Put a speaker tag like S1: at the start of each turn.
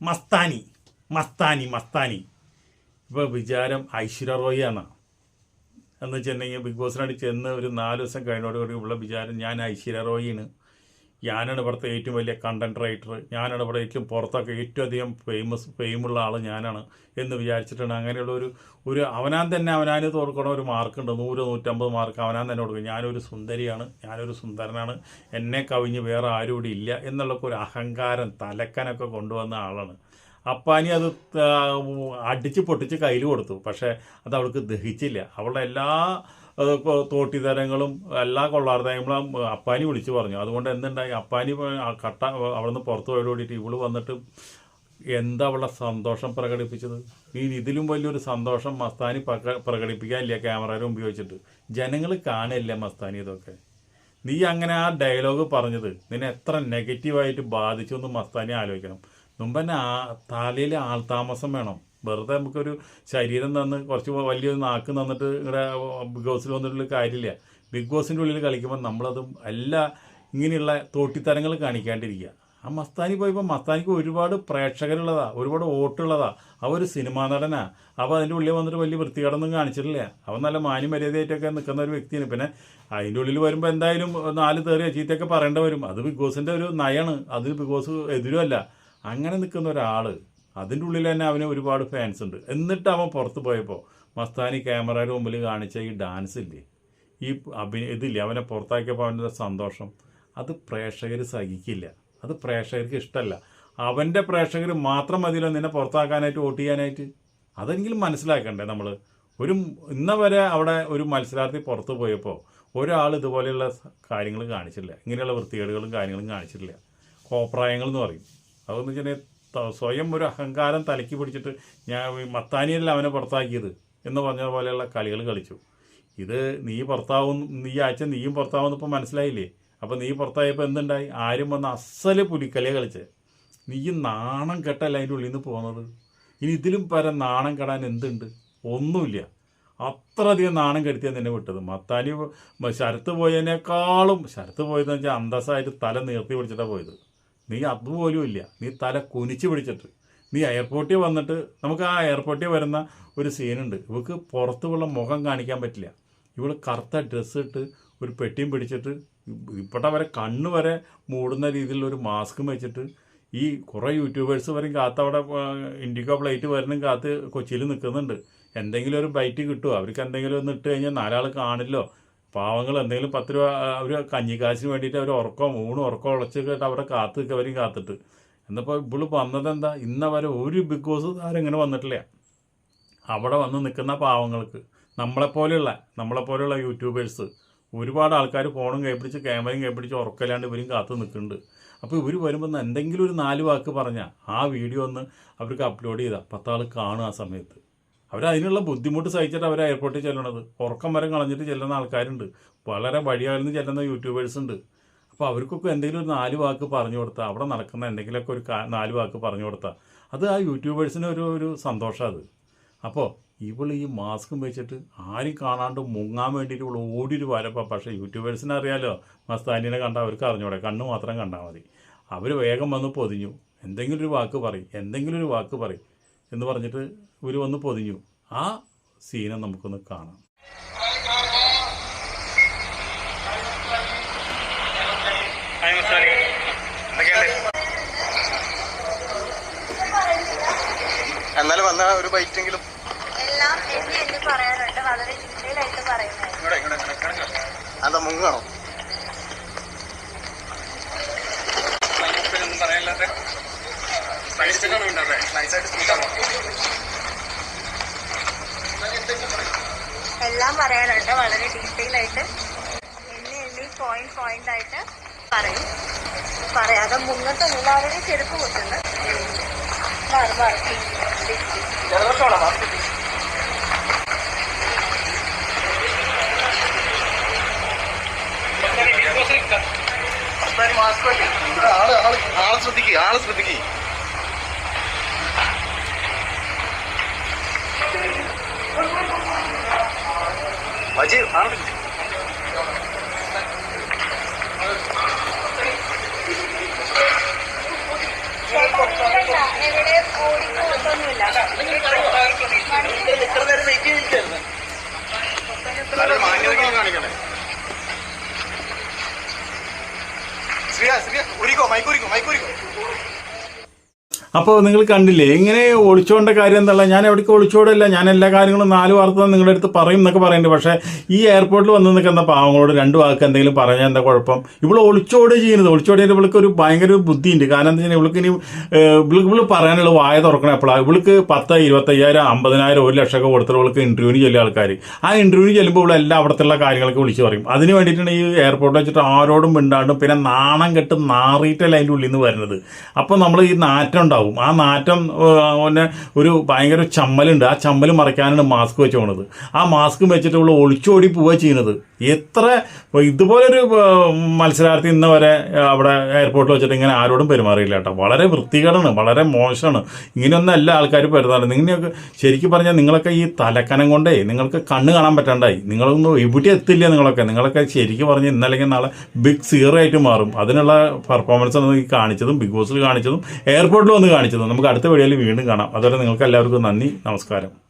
S1: മസ്താനി. മസ്താനി. മസ്താനി ഇപ്പോൾ വിചാരം ഐശ്വര്യ റോയ് ആണ് എന്ന് വെച്ചിട്ടുണ്ടെങ്കിൽ ബിഗ് ബോസിനോട് ചെന്ന് ഒരു നാല് ദിവസം കഴിഞ്ഞോടുകൂടി ഉള്ള വിചാരം ഞാൻ ഐശ്വര്യ റോയിയാണ്. ഞാനാണ് ഇവിടുത്തെ ഏറ്റവും വലിയ കണ്ടന്റ് റൈറ്റർ ഞാനാണ് ഇവിടെ ഏറ്റവും പുറത്തൊക്കെ ഏറ്റവും അധികം ഫേമസ് ഫെയിമുള്ള ആൾ ഞാനാണ് എന്ന് വിചാരിച്ചിട്ടാണ് അങ്ങനെയുള്ള ഒരു ഒരു അവനാൻ തന്നെ അവനാന് തോർക്കണ ഒരു മാർക്കുണ്ട് നൂറ് നൂറ്റമ്പത് മാർക്ക് അവനാൻ തന്നെ കൊടുക്കും. ഞാനൊരു സുന്ദരിയാണ്. ഞാനൊരു സുന്ദരനാണ്. എന്നെ കവിഞ്ഞ് വേറെ ആരും ഇവിടെ ഇല്ല എന്നുള്ളൊക്കെ ഒരു അഹങ്കാരം തലക്കനൊക്കെ കൊണ്ടുവന്ന ആളാണ്. അപ്പാനി അത് അടിച്ച് പൊട്ടിച്ച് കയ്യിൽ കൊടുത്തു. പക്ഷേ അത് അവൾക്ക് ദഹിച്ചില്ല. അവളുടെ എല്ലാ തോട്ടിത്തരങ്ങളും എല്ലാ കൊള്ളാർത്തങ്ങളും അപ്പാനി വിളിച്ചു പറഞ്ഞു. അതുകൊണ്ട് എന്തുണ്ടായി? അപ്പാനി കട്ട കട്ട അവിടുന്ന് പുറത്തു പോയോടിയിട്ട് ഇവൾ വന്നിട്ട് എന്താ അവളുടെ സന്തോഷം പ്രകടിപ്പിച്ചത്? ഈ ഇതിലും വലിയൊരു സന്തോഷം മസ്താനി പ്രക- പ്രകടിപ്പിക്കാനില്ല ക്യാമറയിൽ ഉപയോഗിച്ചിട്ട് ജനങ്ങൾ കാണില്ല മസ്താനി ഇതൊക്കെ. നീ അങ്ങനെ ആ ഡയലോഗ് പറഞ്ഞത് നിന്നെ എത്ര നെഗറ്റീവായിട്ട് ബാധിച്ചു എന്ന് മസ്താനി ആലോചിക്കണം. മുമ്പ് തന്നെ ആ തലയിൽ ആൾതാമസം വേണം. വെറുതെ നമുക്കൊരു ശരീരം തന്ന് കുറച്ച് വലിയൊരു നാക്ക് തന്നിട്ട് ഇവിടെ ബിഗ് ബോസിൽ വന്നിട്ടുള്ള കാര്യമില്ല. ബിഗ് ബോസിന്റെ ഉള്ളിൽ കളിക്കുമ്പോൾ നമ്മളത് എല്ലാ ഇങ്ങനെയുള്ള തോട്ടിത്തരങ്ങൾ കാണിക്കാണ്ടിരിക്കുക ആ മസ്താനി പോയപ്പോൾ മസ്താനിക്ക് ഒരുപാട് പ്രേക്ഷകരുള്ളതാ ഒരുപാട് വോട്ടുള്ളതാ. അവ ഒരു സിനിമാ നടനാ. അപ്പോൾ അതിന്റെ ഉള്ളിൽ വന്നിട്ട് വലിയ വൃത്തികേടൊന്നും കാണിച്ചിട്ടില്ല. അവൻ നല്ല മാന്യമര്യാദയായിട്ടൊക്കെ നിൽക്കുന്ന ഒരു വ്യക്തിയാണ്. പിന്നെ അതിന്റെ ഉള്ളിൽ വരുമ്പോൾ എന്തായാലും നാല് തേറിയ ചീത്തയൊക്കെ പറയേണ്ടി വരും. അത് ബിഗ് ബോസിന്റെ ഒരു നയാണ്. അത് ബിഗ് ബോസ് എതിരുമല്ല അങ്ങനെ നിൽക്കുന്ന ഒരാൾ അതിന്റെ ഉള്ളിൽ തന്നെ അവന് ഒരുപാട് ഫാൻസ് ഉണ്ട്. എന്നിട്ട് അവൻ പുറത്ത് പോയപ്പോൾ മസ്താനി ക്യാമറയുടെ മുമ്പിൽ കാണിച്ച ഈ ഡാൻസ് ഇല്ലേ? ഈ അഭിനയ ഇതില്ലേ? അവനെ പുറത്താക്കിയപ്പോൾ അവന്റെ സന്തോഷം? അത് പ്രേക്ഷകർ സഹിക്കില്ല. അത് പ്രേക്ഷകർക്ക് ഇഷ്ടമല്ല അവന്റെ പ്രേക്ഷകർ മാത്രം മതിയല്ലോ നിന്നെ പുറത്താക്കാനായിട്ട് വോട്ട് ചെയ്യാനായിട്ട്. അതെങ്കിലും മനസ്സിലാക്കണ്ടേ നമ്മൾ ഒരു ഇന്ന വരെ അവിടെ ഒരു മത്സരാർത്ഥി പുറത്ത് പോയപ്പോൾ ഒരാൾ ഇതുപോലെയുള്ള കാര്യങ്ങൾ കാണിച്ചിട്ടില്ല ഇങ്ങനെയുള്ള വൃത്തികേടുകളും കാര്യങ്ങളും കാണിച്ചിട്ടില്ല. കോപ്രായങ്ങൾ എന്ന് പറയും. അതെന്ന് വെച്ചിട്ടുണ്ടെങ്കിൽ സ്വയം ഒരു അഹങ്കാരം തലക്കി പിടിച്ചിട്ട് ഞാൻ മത്താനിയല്ല അവനെ പുറത്താക്കിയത് എന്ന് പറഞ്ഞ പോലെയുള്ള കളികൾ കളിച്ചു. ഇത് നീ പുറത്താവും നീ ആഴ്ച നീയും പുറത്താവുന്നപ്പോൾ മനസ്സിലായില്ലേ? അപ്പം നീ പുറത്തായപ്പോൾ എന്തുണ്ടായി? ആരും വന്ന് അസൽ പുലിക്കളിയെ കളിച്ചേ. നീ നാണം കെട്ടല്ല അതിന്റെ ഉള്ളിൽ നിന്ന് പോകുന്നത്? ഇനി ഇതിലും പരം നാണം കെടാൻ എന്തുണ്ട്? ഒന്നുമില്ല. അത്രയധികം നാണം കെടുത്തിയാണ് നിന്നെ വിട്ടത്. മത്താനി ശരത്ത് പോയതിനേക്കാളും ശരത്ത് പോയതെന്ന് വെച്ചാൽ അന്തസ്സായിട്ട് തല നീർത്തി പിടിച്ചിട്ടാണ് പോയത്. നീ അതുപോലും ഇല്ല. നീ തല കുനിച്ച് പിടിച്ചിട്ട്. നീ എയർപോർട്ടിൽ വന്നിട്ട് നമുക്ക് ആ എയർപോർട്ടിൽ വരുന്ന ഒരു സീനുണ്ട് ഇവക്ക് പുറത്തുള്ള മുഖം കാണിക്കാൻ പറ്റില്ല. ഇവൾ കറുത്ത ഡ്രസ്സ് ഇട്ട് ഒരു പെട്ടിയും പിടിച്ചിട്ട് ഇപ്പോഴത്തെ വരെ കണ്ണ് വരെ മൂടുന്ന രീതിയിലുള്ള ഒരു മാസ്കും വെച്ചിട്ട് ഈ കുറേ യൂട്യൂബേഴ്സ് വരും കാത്ത് അവിടെ ഇൻഡിഗോ ഫ്ലൈറ്റ് വരുന്ന കാത്ത് കൊച്ചിയിൽ നിൽക്കുന്നുണ്ട്. എന്തെങ്കിലും ഒരു ബൈറ്റ് കിട്ടുമോ അവർക്ക് എന്തെങ്കിലും ഒന്ന് ഇട്ട് കഴിഞ്ഞാൽ നാലാൾ കാണില്ലോ. പാവങ്ങൾ എന്തെങ്കിലും പത്ത് രൂപ അവർ കഞ്ഞിക്കാശിന് വേണ്ടിയിട്ട് അവർ ഉറക്കം ഊണ് ഉറക്കം ഉളച്ചിട്ട് അവിടെ കാത്ത് നിൽക്കവരും കാത്തിട്ട്. എന്നപ്പോൾ ഇവൾ വന്നത് എന്താ ഇന്ന വരെ ഒരു ബിഗ് ബോസ് ആരെങ്ങനെ വന്നിട്ടില്ല. അവിടെ വന്ന് നിൽക്കുന്ന പാവങ്ങൾക്ക് നമ്മളെപ്പോലെയുള്ള നമ്മളെപ്പോലെയുള്ള യൂട്യൂബേഴ്സ് ഒരുപാട് ആൾക്കാർ ഫോണും കൈപ്പിടിച്ച് ക്യാമറയും കൈപ്പിടിച്ച് ഉറക്കല്ലാണ്ട് ഇവരും കാത്തു നിൽക്കുന്നുണ്ട്. അപ്പോൾ ഇവർ വരുമ്പോൾ എന്തെങ്കിലും ഒരു നാല് വാക്ക് പറഞ്ഞാൽ ആ വീഡിയോ ഒന്ന് അവർക്ക് അപ്ലോഡ് ചെയ്താൽ പത്താൾ കാണും ആ സമയത്ത്. അവർ അതിനുള്ള ബുദ്ധിമുട്ട് സഹിച്ചിട്ട് അവർ എയർപോർട്ടിൽ ചെല്ലണത്. ഉറക്കം വരെ കളഞ്ഞിട്ട് ചെല്ലുന്ന ആൾക്കാരുണ്ട്. വളരെ വഴിയായിരുന്നു ചെല്ലുന്ന യൂട്യൂബേഴ്സ് ഉണ്ട്. അപ്പോൾ അവർക്കൊക്കെ എന്തെങ്കിലും ഒരു നാല് വാക്ക് പറഞ്ഞു കൊടുത്താൽ അവിടെ നടക്കുന്ന എന്തെങ്കിലുമൊക്കെ ഒരു നാല് വാക്ക് പറഞ്ഞു കൊടുത്താൽ അത് ആ യൂട്യൂബേഴ്സിന് ഒരു ഒരു സന്തോഷം അത്. അപ്പോൾ ഇവൾ ഈ മാസ്കും വെച്ചിട്ട് ആരും കാണാണ്ട് മുങ്ങാൻ വേണ്ടിയിട്ട് ഓടി ഒരു വരപ്പം പക്ഷേ യൂട്യൂബേഴ്സിനെ അറിയാലോ മസ്താനിനെ കണ്ടാൽ അവർക്ക് അറിഞ്ഞൂടെ കണ്ണ് മാത്രം കണ്ടാൽ മതി. അവർ വേഗം വന്ന് പൊതിഞ്ഞു. എന്തെങ്കിലും ഒരു വാക്ക് പറയും എന്തെങ്കിലും ഒരു വാക്ക് പറയും. എന്ന് പറഞ്ഞിട്ട് ഇവർ വന്ന് പൊതിഞ്ഞു. ആ സീനെ നമുക്കൊന്ന് കാണാം.
S2: എന്നാലും വന്ന ഒരു ബൈറ്റെങ്കിലും.
S3: എല്ലാം എണ്ണി എണ്ണി പറയാറുണ്ട്. വളരെ ഡീറ്റെയിൽ ആയിട്ട് പറയുന്നത്.
S2: എന്താ മുങ്ങണോ
S4: ഒന്നും പറയാനില്ലാത്ത ഉണ്ടാവേ നൈസായിട്ട്
S3: എല്ലാം പറയാനുണ്ട് വളരെ ഡീറ്റെയിൽ ആയിട്ട്. എണ്ണി എണ്ണി പോയിന്റ് പോയിന്റ് ആയിട്ട് പറയും. പറയാതെ മുന്നത്തെ എല്ലാവരും ചെരുപ്പ് കുത്തുന്നു. മാറി മാറി.
S4: ജലദോഷമാണോ മാസ്ക്
S2: ആൾ ആൾ ആളെ ശ്രദ്ധിക്കുക ആളെ ശ്രദ്ധിക്കുക മാന്യതയ്ക്ക് കാണിക്കണേ ശ്രീയ ശ്രീയ ഉരിക്കോ മൈക്കൂരിക്കോ മൈക്കൂരിക്കോ
S1: അപ്പോൾ നിങ്ങൾ കണ്ടില്ലേ ഇങ്ങനെ ഒളിച്ചോണ്ട കാര്യം എന്തല്ല ഞാൻ എവിടേക്ക് ഒളിച്ചോടല്ല ഞാൻ എല്ലാ കാര്യങ്ങളും നാല് വാർത്ത നിങ്ങളുടെ അടുത്ത് പറയും എന്നൊക്കെ പറയുന്നുണ്ട്. പക്ഷേ ഈ എയർപോർട്ടിൽ വന്ന് നിൽക്കുന്ന പാവങ്ങളോട് രണ്ട് വാക്ക് എന്തെങ്കിലും പറഞ്ഞാൽ എന്താ കുഴപ്പം? ഇവിടെ ഒളിച്ചോട് ചെയ്യുന്നത്. ഒളിച്ചോടിയിട്ട് ഇവൾക്ക് ഒരു ഭയങ്കര ബുദ്ധിയുണ്ട്. കാരണം എന്താ വെച്ചാൽ ഇവൾക്ക് ഇനി ഇവൾ പറയാനുള്ള വായ തുറക്കണം എപ്പോഴാണ് ഇവൾക്ക് പത്ത് ഇരുപത്തയ്യായിരം അമ്പതിനായിരം ഒരു ലക്ഷമൊക്കെ കൊടുത്തിട്ട് ഇവൾക്ക് ഇന്റർവ്യൂവിന് ചെല്ലിയ ആൾക്കാർ ആ ഇന്റർവ്യൂവിന് ചെല്ലുമ്പോൾ ഇവിടെ എല്ലാ അവിടുത്തെ കാര്യങ്ങളൊക്കെ വിളിച്ച് പറയും. അതിന് വേണ്ടിയിട്ടാണ് ഈ എയർപോർട്ടിൽ വെച്ചിട്ട് ആരോടും മിണ്ടാണ്ടും പിന്നെ നാണം കെട്ട് നാറിയിട്ടല്ല അതിന്റെ ഉള്ളിൽ നിന്ന് വരുന്നത്. അപ്പോൾ നമ്മൾ ഈ നാറ്റം ഉണ്ടാവും. ആ നാറ്റം പിന്നെ ഒരു ഭയങ്കര ചമ്മലുണ്ട്. ആ ചമ്മൽ മറയ്ക്കാനാണ് മാസ്ക് വെച്ച് പോണത് ആ മാസ്ക് വെച്ചിട്ട് ഉള്ള ഒളിച്ചോടി പോവുക ചെയ്യുന്നത്. എത്ര ഇതുപോലൊരു മത്സരാർത്ഥി ഇന്ന് വരെ അവിടെ എയർപോർട്ടിൽ വെച്ചിട്ട് ഇങ്ങനെ ആരോടും പെരുമാറിയില്ല കേട്ടോ. വളരെ വൃത്തികേടാണ്. വളരെ മോശമാണ് ഇങ്ങനെയൊന്നും എല്ലാ ആൾക്കാരും പെരുമാറുന്നത് നിങ്ങളൊക്കെ ശരിക്കും പറഞ്ഞാൽ നിങ്ങളൊക്കെ ഈ തലക്കനം കൊണ്ടേ നിങ്ങൾക്ക് കണ്ണ് കാണാൻ പറ്റാണ്ടായി. നിങ്ങളൊന്നും എവിടെ എത്തില്ല നിങ്ങളൊക്കെ. നിങ്ങളൊക്കെ ശരിക്കും പറഞ്ഞ് ഇന്നല്ലെങ്കിൽ നാളെ ബിഗ് സീറോ ആയിട്ട് മാറും. അതിനുള്ള പെർഫോമൻസ് ഈ കാണിച്ചതും ബിഗ് ബോസിൽ കാണിച്ചതും എയർപോർട്ടിൽ വന്ന് കാണിച്ചതും. നമുക്ക് അടുത്ത വീഡിയോയിൽ വീണ്ടും കാണാം. അതുവരെ നിങ്ങൾക്ക് എല്ലാവർക്കും നന്ദി. നമസ്കാരം.